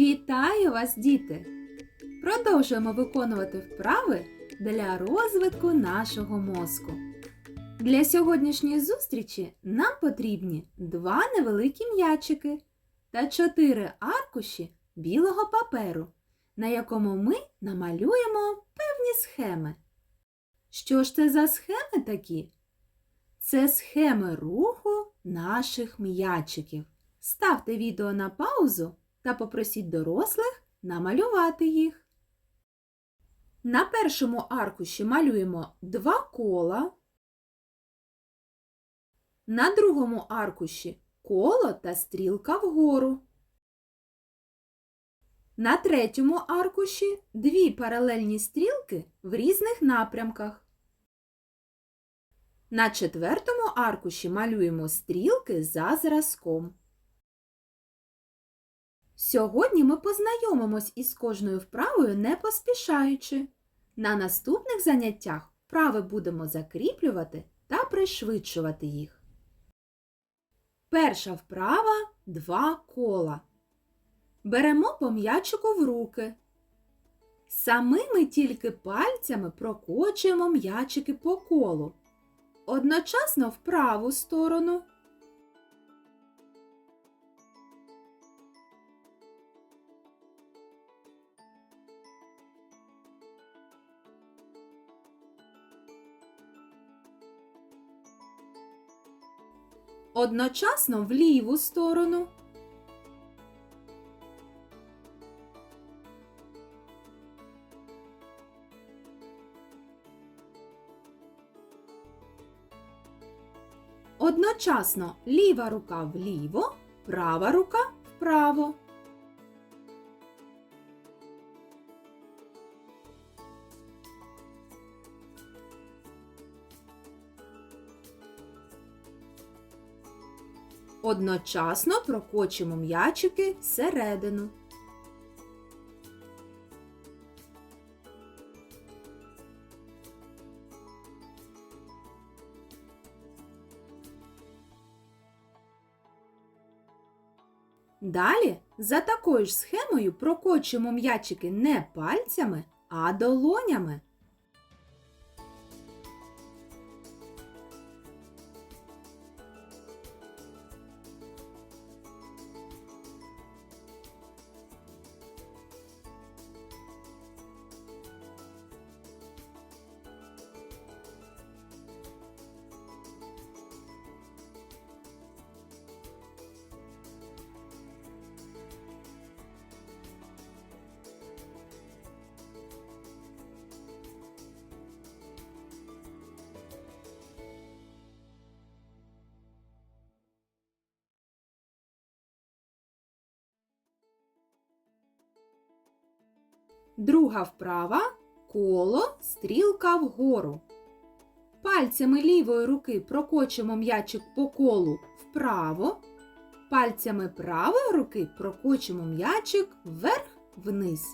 Вітаю вас, діти! Продовжуємо виконувати вправи для розвитку нашого мозку. Для сьогоднішньої зустрічі нам потрібні два невеликі м'ячики та чотири аркуші білого паперу, на якому ми намалюємо певні схеми. Що ж це за схеми такі? Це схеми руху наших м'ячиків. Ставте відео на паузу та попросіть дорослих намалювати їх. На першому аркуші малюємо два кола. На другому аркуші коло та стрілка вгору. На третьому аркуші дві паралельні стрілки в різних напрямках. На четвертому аркуші малюємо стрілки за зразком. Сьогодні ми познайомимось із кожною вправою не поспішаючи. На наступних заняттях вправи будемо закріплювати та пришвидшувати їх. Перша вправа два кола. Беремо по м'ячику в руки. Самими тільки пальцями прокочуємо м'ячики по колу. Одночасно в праву сторону Одночасно в ліву сторону. Одночасно ліва рука вліво, права рука вправо. Одночасно прокочимо м'ячики всередину. Далі за такою ж схемою прокочимо м'ячики не пальцями, а долонями. Друга вправа коло, стрілка вгору. Пальцями лівої руки прокочимо м'ячик по колу вправо. Пальцями правої руки прокочимо м'ячик вверх-вниз.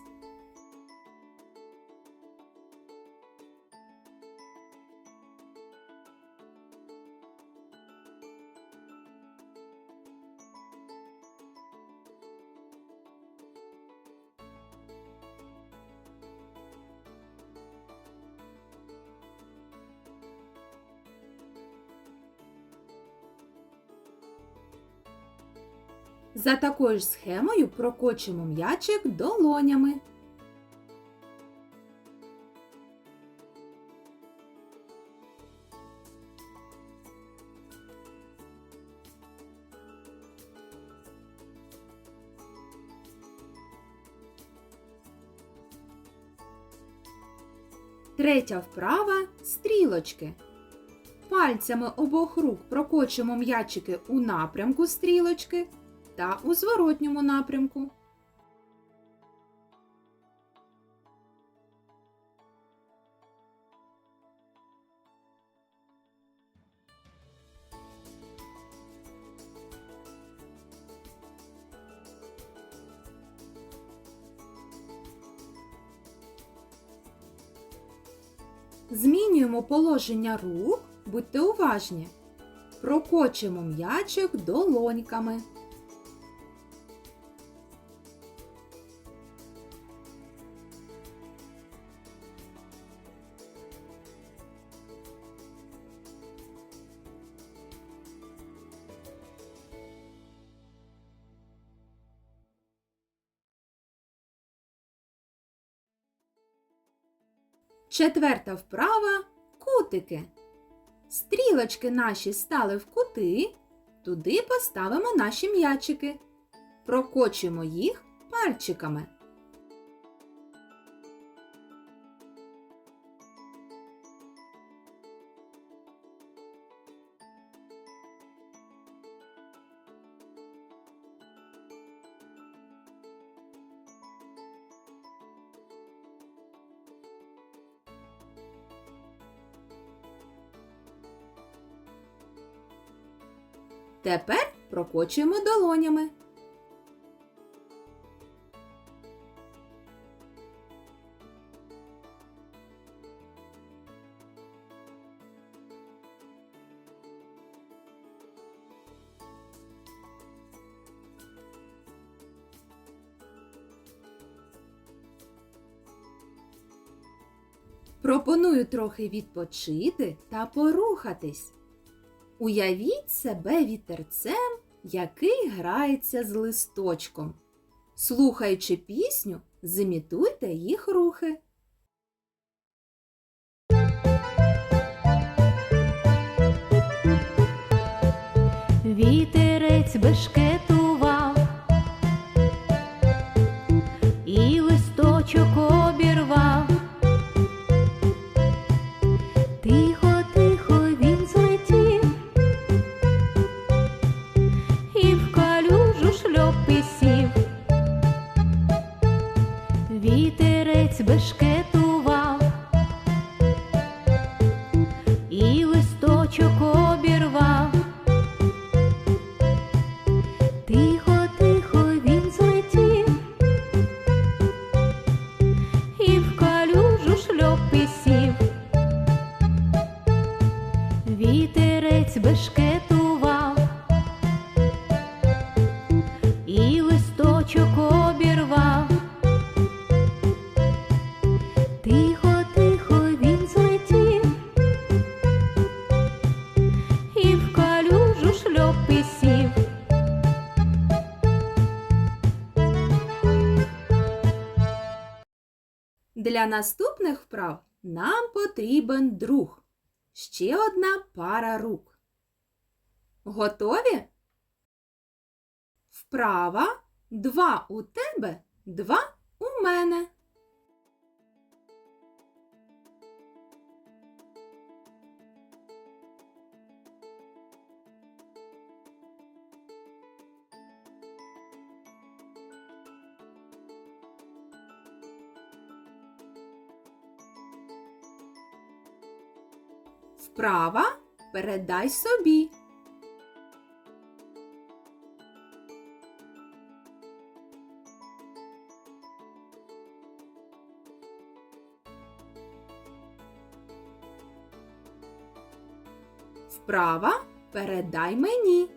За такою ж схемою прокочимо м'ячик долонями. Третя вправа стрілочки. Пальцями обох рук прокочимо м'ячики у напрямку стрілочки та у зворотньому напрямку. Змінюємо положення рук, будьте уважні. Прокочимо м'ячик долоньками. Четверта вправа кутики. Стрілочки наші стали в кути, туди поставимо наші м'ячики. Прокочимо їх пальчиками. Тепер прокочуємо долонями. Пропоную трохи відпочити та порухатись. Уявіть себе вітерцем, який грається з листочком. Слухаючи пісню, зимітуйте їх рухи. Вітерець бешкетував Для наступних вправ нам потрібен друг. Ще одна пара рук. Готові? Вправа два у тебе, два у мене. Вправа передай собі. Вправа передай мені.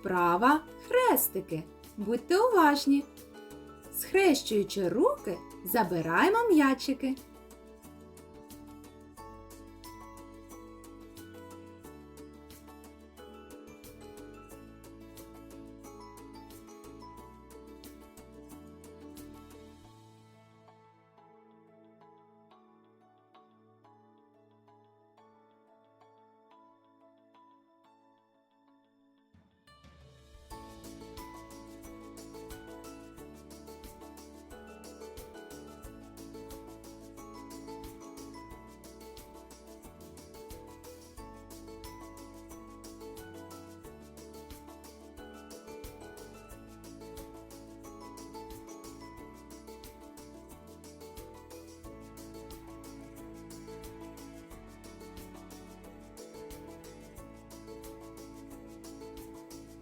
Вправа хрестики. Будьте уважні. Схрещуючи руки, забираємо м'ячики.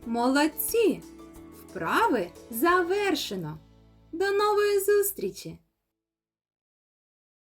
Молодці! Вправи завершено. До нової зустрічі!